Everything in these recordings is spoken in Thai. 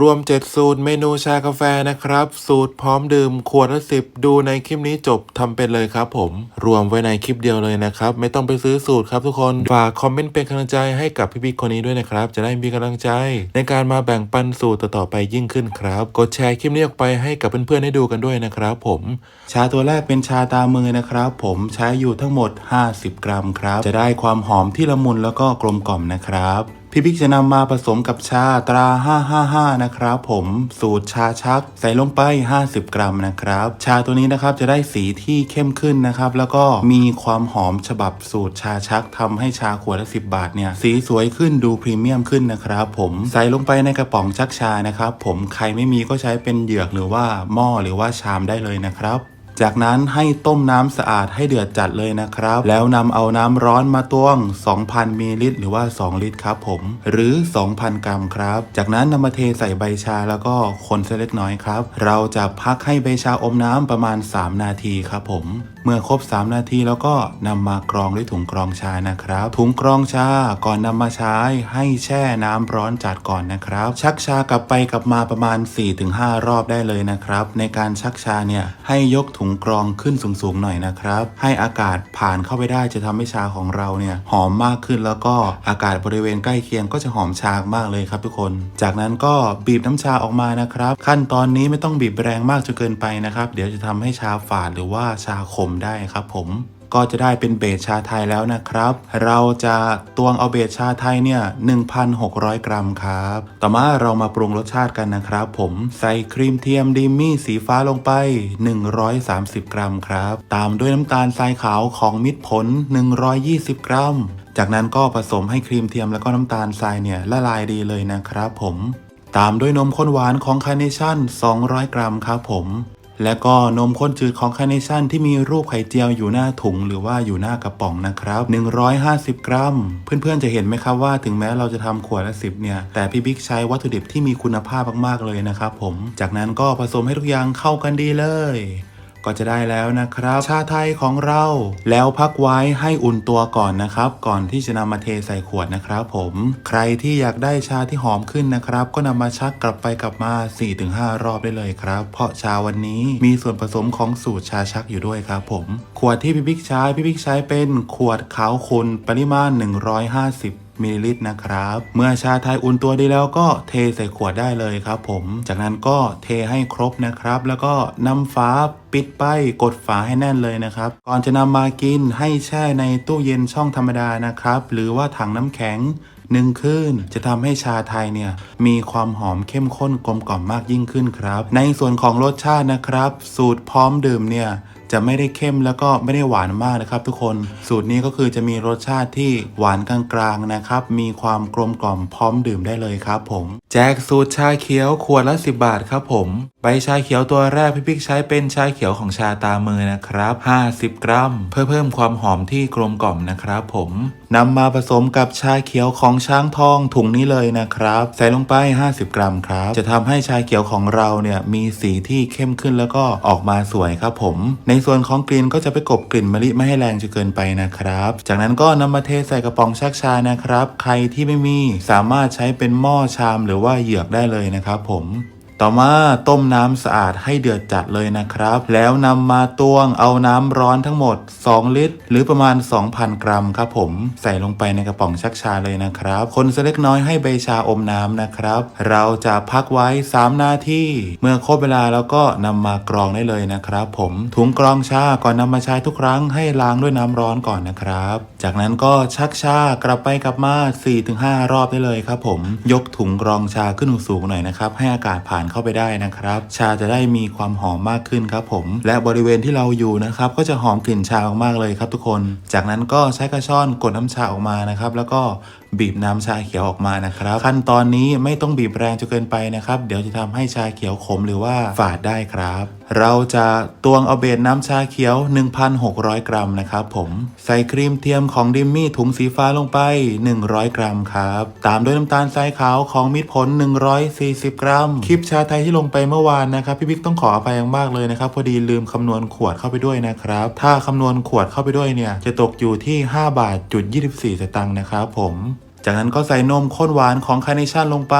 รวม 7 สูตรเมนูชากาแฟนะครับ สูตรพร้อมดื่มขวดละสิบดูในคลิปนี้จบทำเป็นเลยครับผม รวมไว้ในคลิปเดียวเลยนะครับ ไม่ต้องไปซื้อสูตรครับทุกคน ฝากคอมเมนต์เป็นกำลังใจให้กับพี่บิ๊กคนนี้ด้วยนะครับ จะได้มีกำลังใจ ในการมาแบ่งปันสูตรต่อๆไปยิ่งขึ้นครับ กดแชร์คลิปนี้ออกไปให้กับเพื่อนๆได้ดูกันด้วยนะครับผม ชาตัวแรกเป็นชาตามือนะครับ ผมใช้อยู่ทั้งหมด 50 กรัมครับ จะได้ความหอมที่ละมุนแล้วก็กลมกล่อมนะครับพี่บิ๊กจะนำมาผสมกับชาตรา 555 นะครับผมสูตรชาชักใส่ลงไป 50 กรัมนะครับ ชาตัวนี้นะครับจะได้สีที่เข้มขึ้นนะครับ แล้วก็มีความหอมฉบับสูตรชาชักทำให้ชาขวดละ 10 บาทเนี่ยสีสวยขึ้นดูพรีเมียมขึ้นนะครับผมใส่ลงไปในกระป๋องชักชานะครับผมใครไม่มีก็ใช้เป็นเหยือกหรือว่าหม้อหรือว่าชามได้เลยนะครับ จากนั้นให้ต้มน้ำสะอาดให้เดือดจัดเลยนะครับ แล้วนำเอาน้ำร้อนมาตวง 2,000มิลลิลิตรหรือว่า 2 ลิตรครับผม หรือ 2,000 กรัมครับ จากนั้นนำมาเทใส่ใบชาแล้วก็คนเล็กน้อยครับ เราจะพักให้ใบชาอมน้ำประมาณ 3 นาทีครับผมเมื่อครบ 3 นาทีแล้วก็นำมากรองด้วยถุงกรองชานะครับ ถุงกรองชาก่อนนำมาใช้ให้แช่น้ำร้อนจัดก่อนนะครับ ชักชากลับไปกลับมาประมาณ 4-5 รอบได้เลยนะครับ ในการชักชาเนี่ยให้ยกถุงกรองขึ้นสูงๆหน่อยนะครับ ให้อากาศผ่านเข้าไปได้จะทำให้ชาของเราเนี่ยหอมมากขึ้นแล้วก็อากาศบริเวณใกล้เคียงก็จะหอมชามากเลยครับทุกคน จากนั้นก็บีบน้ำชาออกมานะครับ ขั้นตอนนี้ไม่ต้องบีบแรงมากจนเกินไปนะครับ เดี๋ยวจะทำให้ชาฝาดหรือว่าชาขมได้ครับผมก็จะได้เป็นเบสชาไทยแล้วนะครับ เราจะตวงเอาเบสชาไทยเนี่ย 1,600 กรัมครับ ต่อมาเรามาปรุงรสชาติกันนะครับ ผมใส่ครีมเทียมดิมมี่สีฟ้าลงไป 130 กรัมครับ ตามด้วยน้ำตาลทรายขาวของมิตรผล 120 กรัม จากนั้นก็ผสมให้ครีมเทียมแล้วก็น้ำตาลทรายเนี่ยละลายดีเลยนะครับ ผม ตามด้วยนมข้นหวานของคาร์เนชั่น 200 กรัมครับผม และก็นมข้นจืดของคาเนชั่นที่มีรูปไข่เจียวอยู่หน้าถุงหรือว่าอยู่หน้ากระป๋องนะครับ 150 กรัม เพื่อนๆจะเห็นไหมครับว่าถึงแม้เราจะทำขวดละสิบเนี่ยแต่พี่บิ๊กใช้วัตถุดิบที่มีคุณภาพมากๆเลยนะครับผม จากนั้นก็ผสมให้ทุกอย่างเข้ากันดีเลย ก็จะได้แล้วนะครับ ชาไทยของเรา แล้วพักไว้ให้อุ่นตัวก่อนนะครับ ก่อนที่จะนำมาเทใส่ขวดนะครับ ผม ใครที่อยากได้ชาที่หอมขึ้นนะครับ ก็นำมาชักกลับไปกลับมา 4-5 รอบได้เลยครับ เพราะชาวันนี้มีส่วนผสมของสูตรชาชักอยู่ด้วยครับ ผม ขวดที่พี่บิ๊กใช้พี่บิ๊กใช้เป็นขวดขาวคุณปริมาณ 150 มิลลิลิตรนะครับ เมื่อชาไทยอุ่นตัวดีแล้วก็เทใส่ขวดได้เลยครับผม จากนั้นก็เทให้ครบนะครับ แล้วก็นำฝาปิดไปกดฝาให้แน่นเลยนะครับ ก่อนจะนำมากินให้แช่ในตู้เย็นช่องธรรมดานะครับ หรือว่าถังน้ำแข็งหนึ่งคืนจะทำให้ชาไทยเนี่ยมีความหอมเข้มข้นกลมกล่อมมากยิ่งขึ้นครับ ในส่วนของรสชาตินะครับ สูตรพร้อมดื่มเนี่ย จะไม่ได้เข้มแล้วก็ไม่ได้หวานมากนะครับ ทุกคนสูตรนี้ก็คือจะมีรสชาติที่หวานกลางๆนะครับ มีความกลมกล่อมพร้อมดื่มได้เลยครับผมแจกสูตรชาเขียวขวดละ 10 บาทครับผม ใบชาเขียวตัวแรกพี่ปิ๊กใช้เป็นชาเขียวของชาตามือนะครับ 50 กรัม เพื่อเพิ่มความหอมที่กลมกล่อมนะครับผมนำมาผสมกับชาเขียวของช้างทองถุงนี้เลยนะครับ ใส่ลงไป 50 กรัมครับ จะทำให้ชาเขียวของเราเนี่ยมีสีที่เข้มขึ้นแล้วก็ออกมาสวยครับผม ในส่วนของกลิ่นก็จะไปกบกลิ่นมะลิไม่ให้แรงจนเกินไปนะครับ จากนั้นก็นำมาเทใส่กระป๋องชักชานะครับ ใครที่ไม่มีสามารถใช้เป็นหม้อชามหรือว่าเหยือกได้เลยนะครับผม ต่อมาต้มน้ำสะอาดให้เดือดจัดเลยนะครับ แล้วนำมาตวงเอาน้ำร้อนทั้งหมด 2 ลิตร หรือประมาณ 2,000 กรัมครับผม ใส่ลงไปในกระป๋องชักชาเลยนะครับ คนเล็กน้อยให้ใบชาอมน้ำนะครับ เราจะพักไว้ 3 นาทีเมื่อครบเวลาแล้วก็นำมากรองได้เลยนะครับ ผมถุงกรองชาก่อนนำมาใช้ทุกครั้งให้ล้างด้วยน้ำร้อนก่อนนะครับ จากนั้นก็ชักชากลับไปกลับมา 4-5 รอบได้เลยครับผม ยกถุงกรองชาขึ้นสูงๆหน่อยนะครับให้อากาศผ่านเข้าไปได้นะครับ ชาจะได้มีความหอมมากขึ้นครับผม และบริเวณที่เราอยู่นะครับก็จะหอมกลิ่นชามากๆเลยครับทุกคน จากนั้นก็ใช้กระชอนกดน้ำชาออกมานะครับแล้วก็บีบน้ำชาเขียวออกมานะครับ ขั้นตอนนี้ไม่ต้องบีบแรงจนเกินไปนะครับ เดี๋ยวจะทำให้ชาเขียวขมหรือว่าฝาดได้ครับ เราจะตวงเอาเบสน้ำชาเขียว 1,600 กรัมนะครับผมใส่ครีมเทียมของดิมมี่ถุงสีฟ้าลงไป 100 กรัมครับตามด้วยน้ำตาลทรายขาวของมิตรผล 140 กรัม คลิปชาไทยที่ลงไปเมื่อวานนะครับพี่บิ๊กต้องขออภัยอย่างมากเลยนะครับพอดีลืมคำนวณขวดเข้าไปด้วยนะครับถ้าคำนวณขวดเข้าไปด้วยเนี่ยจะตกอยู่ที่ 5 บาทจุด24 สตางค์นะครับผม จากนั้นก็ใส่นมข้นหวานของคาร์เนชั่นลงไป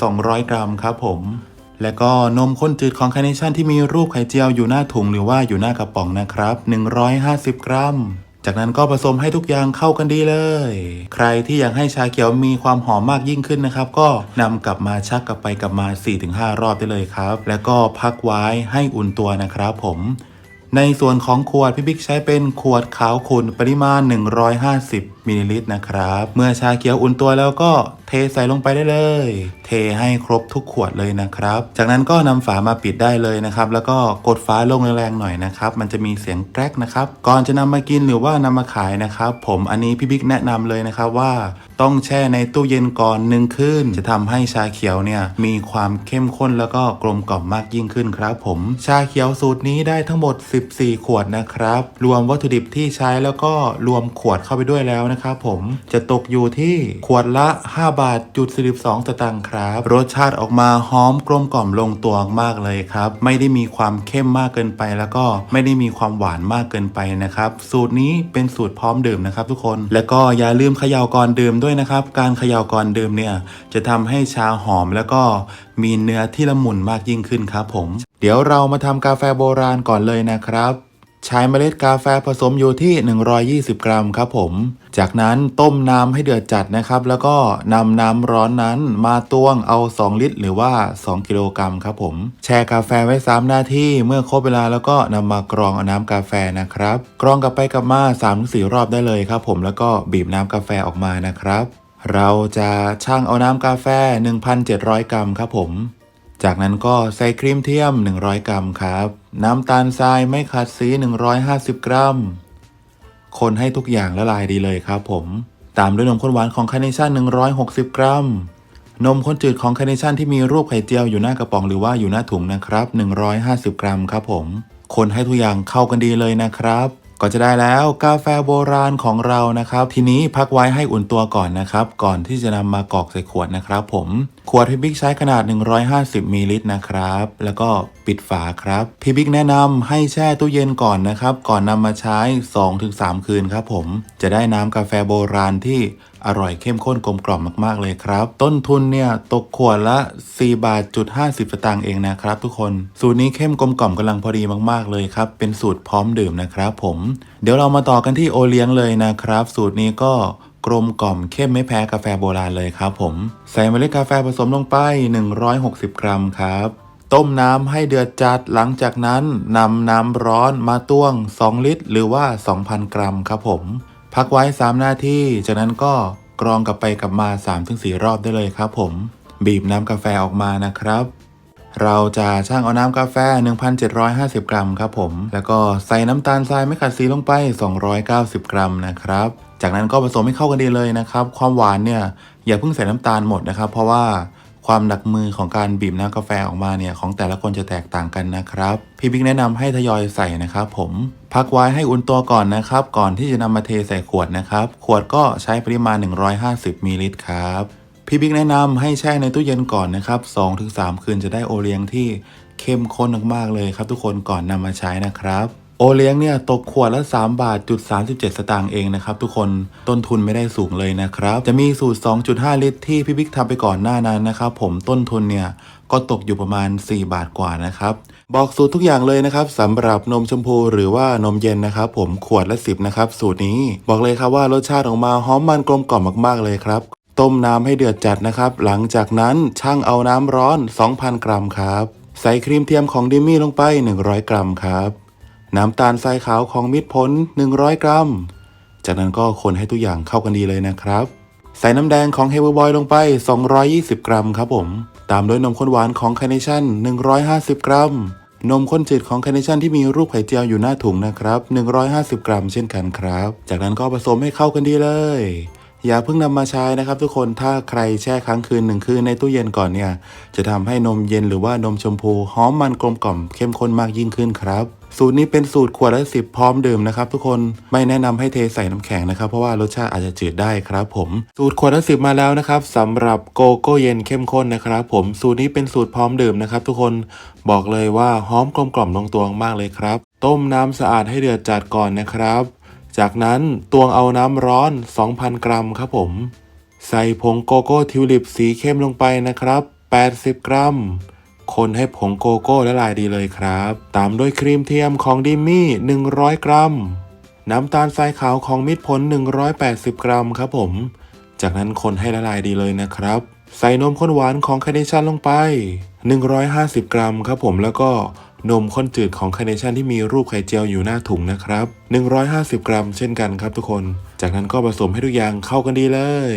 200 กรัมครับผม แล้วก็นมข้นจืดของคาร์เนชั่นที่มีรูปไข่เจียวอยู่หน้าถุงหรือว่าอยู่หน้ากระป๋องนะครับ 150 กรัม จากนั้นก็ผสมให้ทุกอย่างเข้ากันดีเลย ใครที่อยากให้ชาเขียวมีความหอมมากยิ่งขึ้นนะครับ ก็นำกลับมาชักกลับไปกลับมา 4-5 รอบได้เลยครับ แล้วก็พักไว้ให้อุ่นตัวนะครับผมในส่วนของขวดพี่บิ๊กใช้เป็นขวดขาวขุ่นปริมาณ 150มิลลิลิตรนะครับ เมื่อชาเขียวอุ่นตัวแล้วก็เทใส่ลงไปได้เลย เทให้ครบทุกขวดเลยนะครับ จากนั้นก็นำฝามาปิดได้เลยนะครับ แล้วก็กดฝาลงแรงๆหน่อยนะครับ มันจะมีเสียงแกรกนะครับ ก่อนจะนำมากินหรือว่านำมาขายนะครับ ผมอันนี้พี่บิ๊กแนะนำเลยนะครับว่าต้องแช่ในตู้เย็นก่อนหนึ่งคืนจะทำให้ชาเขียวเนี่ยมีความเข้มข้นแล้วก็กลมกล่อมมากยิ่งขึ้นครับ ผมชาเขียวสูตรนี้ได้ทั้งหมด 14 ขวดนะครับ รวมวัตถุดิบที่ใช้แล้วก็รวมขวดเข้าไปด้วยแล้วนะครับผมจะตกอยู่ที่ขวดละ 5 บาทจุด42สตางค์ครับ รสชาติออกมาหอมกลมกล่อมลงตัวมากเลยครับ ไม่ได้มีความเข้มมากเกินไป แล้วก็ไม่ได้มีความหวานมากเกินไปนะครับ สูตรนี้เป็นสูตรพร้อมดื่มนะครับ ทุกคน แล้วก็อย่าลืมเขย่าก่อนดื่มด้วยนะครับ การเขย่าก่อนดื่มเนี่ยจะทำให้ชาหอมแล้วก็มีเนื้อที่ละมุนมากยิ่งขึ้นครับผม เดี๋ยวเรามาทำกาแฟโบราณก่อนเลยนะครับ ใช้เมล็ดกาแฟผสมอยู่ที่ 120 กรัมครับผม จากนั้นต้มน้ำให้เดือดจัดนะครับ แล้วก็นำน้ำร้อนนั้นมาตวงเอา 2 ลิตร หรือว่า 2 กิโลกรัมครับผม แช่กาแฟไว้ 3 นาทีเมื่อครบเวลาแล้วก็นำมากรองเอาน้ำกาแฟนะครับ กรองกลับไปกลับมา3-4 รอบได้เลยครับผม แล้วก็บีบน้ำกาแฟออกมานะครับ เราจะช่างเอาน้ำกาแฟ 1,700 กรัมครับผม จากนั้นก็ใส่ครีมเทียม 100 กรัมครับ น้ำตาลทรายไม่ขัดสี 150 กรัม คนให้ทุกอย่างละลายดีเลยครับผม ตามด้วยนมข้นหวานของคาร์เนชั่น 160 กรัม นมข้นจืดของคาร์เนชั่นที่มีรูปไข่เจียวอยู่หน้ากระป๋องหรือว่าอยู่หน้าถุงนะครับ 150 กรัมครับผม คนให้ทุกอย่างเข้ากันดีเลยนะครับ ก็จะได้แล้วกาแฟโบราณของเรานะครับ ทีนี้พักไว้ให้อุ่นตัวก่อนนะครับ ก่อนที่จะนำมากรอกใส่ขวดนะครับผมขวดพี่บิ๊กใช้ขนาด 150มิลลิลิตรนะครับ แล้วก็ปิดฝาครับ พี่บิ๊กแนะนำให้แช่ตู้เย็นก่อนนะครับ ก่อนนำมาใช้ 2-3 คืนครับผม จะได้น้ำกาแฟโบราณที่ อร่อยเข้มข้นกลมกล่อมมาก ๆ เลยครับ ต้นทุนเนี่ยตกขวดละ 4 บาทจุด50 สตางค์เองนะครับทุกคน สูตรนี้เข้มกลมกล่อมกำลังพอดีมากๆเลยครับ เป็นสูตรพร้อมดื่มนะครับผม เดี๋ยวเรามาต่อกันที่โอเลี้ยงเลยนะครับ สูตรนี้ก็กลมกล่อมเข้มไม่แพ้กาแฟโบราณเลยครับผม ใส่เมล็ดกาแฟผสมลงไป 160 กรัมครับต้มน้ำให้เดือดจัดหลังจากนั้นนำน้ำร้อนมาต้วง 2 ลิตร หรือว่า 2,000 กรัมครับผม พักไว้3นาทีจากนั้นก็กรองกลับไปกลับมา 3-4 รอบได้เลยครับผม บีบน้ำกาแฟออกมานะครับ เราจะช่างเอาน้ำกาแฟ 1,750 กรัมครับผม แล้วก็ใส่น้ำตาลทรายไม่ขัดสีลงไป 290 กรัมนะครับ จากนั้นก็ผสมให้เข้ากันดีเลยนะครับ ความหวานเนี่ยอย่าเพิ่งใส่น้ำตาลหมดนะครับ เพราะว่า ความหนักมือของการบีบน้ำกาแฟออกมาเนี่ยของแต่ละคนจะแตกต่างกันนะครับ พี่บิ๊กแนะนำให้ทยอยใส่นะครับผมพักไว้ให้อุ่นตัวก่อนนะครับ ก่อนที่จะนำมาเทใส่ขวดนะครับ ขวดก็ใช้ปริมาณ 150มิลลิลิตรครับพี่บิ๊กแนะนำให้แช่ในตู้เย็นก่อนนะครับ 2-3 คืนจะได้โอเลี้ยงที่เข้มข้นมากๆเลยครับ ทุกคนก่อนนำมาใช้นะครับ โอเลี้ยงเนี่ยตกขวดละ 3 บาทจุด37 สตางค์เองนะครับทุกคนต้นทุนไม่ได้สูงเลยนะครับ จะมีสูตร 2.5 ลิตรที่พี่บิ๊กทำไปก่อนหน้านั้นนะครับ ผมต้นทุนเนี่ยก็ตกอยู่ประมาณ 4 บาทกว่านะครับ บอกสูตรทุกอย่างเลยนะครับสำหรับนมชมพูหรือว่านมเย็นนะครับ ผมขวดละ 10 นะครับ สูตรนี้ บอกเลยครับว่ารสชาติออกมาหอมมันกลมกล่อมมากๆเลยครับต้มน้ำให้เดือดจัดนะครับ หลังจากนั้นช่างเอาน้ำร้อน 2,000 กรัมครับ ใส่ครีมเทียมของดิมมี่ลงไป 100 กรัมครับ น้ำตาลทรายขาวของมิตรผล 100 กรัม จากนั้นก็คนให้ทุกอย่างเข้ากันดีเลยนะครับ ใส่น้ำแดงของเฮเวอร์บอยลงไป 220 กรัมครับผม ตามด้วยนมข้นหวานของคาเนชั่น 150 กรัม นมข้นจืดของคาเนชั่นที่มีรูปไข่เจียวอยู่หน้าถุงนะครับ 150 กรัมเช่นกันครับ จากนั้นก็ผสมให้เข้ากันดีเลย อย่าเพิ่งนำมาใช้นะครับ ทุกคน ถ้าใครแช่ค้างคืนหนึ่งคืนในตู้เย็นก่อนเนี่ย จะทำให้นมเย็นหรือว่านมชมพูหอมมันกลมกล่อมเข้มข้นมากยิ่งขึ้นครับ สูตรนี้เป็นสูตรขวดละสิบพร้อมดื่มนะครับทุกคนไม่แนะนำให้เทใส่น้ำแข็งนะครับ เพราะว่ารสชาติอาจจะจืดได้ครับผม สูตรขวดละสิบมาแล้วนะครับสำหรับโกโก้เย็นเข้มข้นนะครับผมสูตรนี้เป็นสูตรพร้อมดื่มนะครับ ทุกคนบอกเลยว่าหอมกลมกล่อมลงตัวมากเลยครับ ต้มน้ำสะอาดให้เดือดจัดก่อนนะครับ จากนั้นตวงเอาน้ำร้อน 2,000 กรัมครับผม ใส่ผงโกโก้ทิวลิปสีเข้มลงไปนะครับ 80 กรัม คนให้ผงโกโก้ละลายดีเลยครับ ตามด้วยครีมเทียมของดิมมี่ 100 กรัม น้ำตาลทรายขาวของมิตรผล 180 กรัมครับผม จากนั้นคนให้ละลายดีเลยนะครับ ใส่นมข้นหวานของคาร์เนชั่นลงไป 150 กรัมครับผมแล้วก็นมข้นจืดของคาร์เนชั่นที่มีรูปไข่เจียวอยู่หน้าถุงนะครับ 150 กรัมเช่นกันครับทุกคน จากนั้นก็ผสมให้ทุกอย่างเข้ากันดีเลย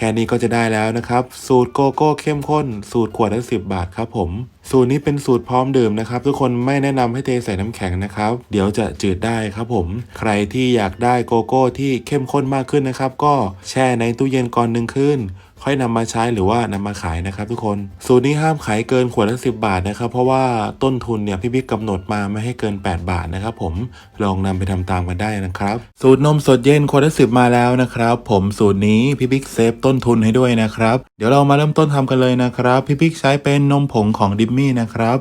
ค่นี้ก็จะได้แล้วนะครับ สูตรโกโก้เข้มข้น สูตรขวดละสิบาทครับผม สูตรนี้เป็นสูตรพร้อมดื่มนะครับ ทุกคนไม่แนะนำให้เทใส่น้ำแข็งนะครับ เดี๋ยวจะจืดได้ครับผม ใครที่อยากได้โกโก้ที่เข้มข้นมากขึ้นนะครับ ก็แช่ในตู้เย็นก่อนหนึ่งคืน ค่อยนำมาใช้หรือว่านำมาขายนะครับทุกคนสูตรนี้ห้ามขายเกินขวดละสิบาทนะครับ เพราะว่าต้นทุนเนี่ยพี่บิ๊กกำหนดมาไม่ให้เกิน 8 บาทนะครับผมลองนำไปทำตามกันได้นะครับ สูตรนมสดเย็นขวดละสิบมาแล้วนะครับ ผมสูตรนี้พี่บิ๊กเซฟต้นทุนให้ด้วยนะครับ เดี๋ยวเรามาเริ่มต้นทำกันเลยนะครับพี่บิ๊กใช้เป็นนมผงของดิมมี่นะครับ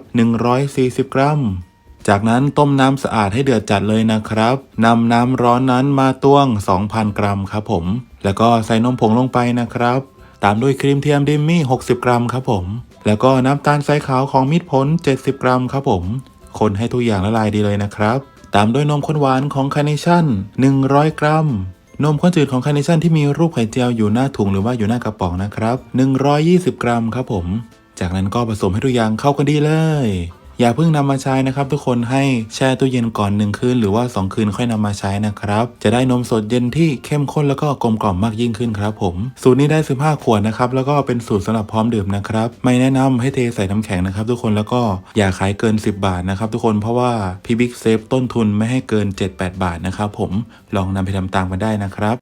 140 กรัมจากนั้นต้มน้ำสะอาดให้เดือดจัดเลยนะครับนำน้ำร้อนนั้นมาตวง 2,000 กรัมครับผม แล้วก็ใส่นมผงลงไปนะครับ ตามด้วยครีมเทียมดิมมี่ 60 กรัมครับผม แล้วก็น้ำตาลทรายขาวของมิตรผล 70 กรัมครับผม คนให้ทุกอย่างละลายดีเลยนะครับ ตามด้วยนมข้นหวานของคาร์เนชั่น 100 กรัม นมข้นจืดของคาร์เนชั่นที่มีรูปไข่เจียวอยู่หน้าถุงหรือว่าอยู่หน้ากระป๋องนะครับ 120 กรัมครับผม จากนั้นก็ผสมให้ทุกอย่างเข้ากันดีเลย อย่าเพิ่งนำมาใช้นะครับ ทุกคนให้แช่ตู้เย็นก่อนหนึ่งคืนหรือว่า 2 คืนค่อยนำมาใช้นะครับ จะได้นมสดเย็นที่เข้มข้นแล้วก็กลมกล่อมมากยิ่งขึ้นครับผม สูตรนี้ได้ 15 ขวดนะครับแล้วก็เป็นสูตรสำหรับพร้อมดื่มนะครับ ไม่แนะนำให้เทใส่น้ำแข็งนะครับ ทุกคนแล้วก็อย่าขายเกิน 10 บาทนะครับ ทุกคนเพราะว่าพี่บิ๊กเซฟต้นทุนไม่ให้เกิน 7-8 บาทนะครับผมลองนำไปทำตามกันได้นะครับ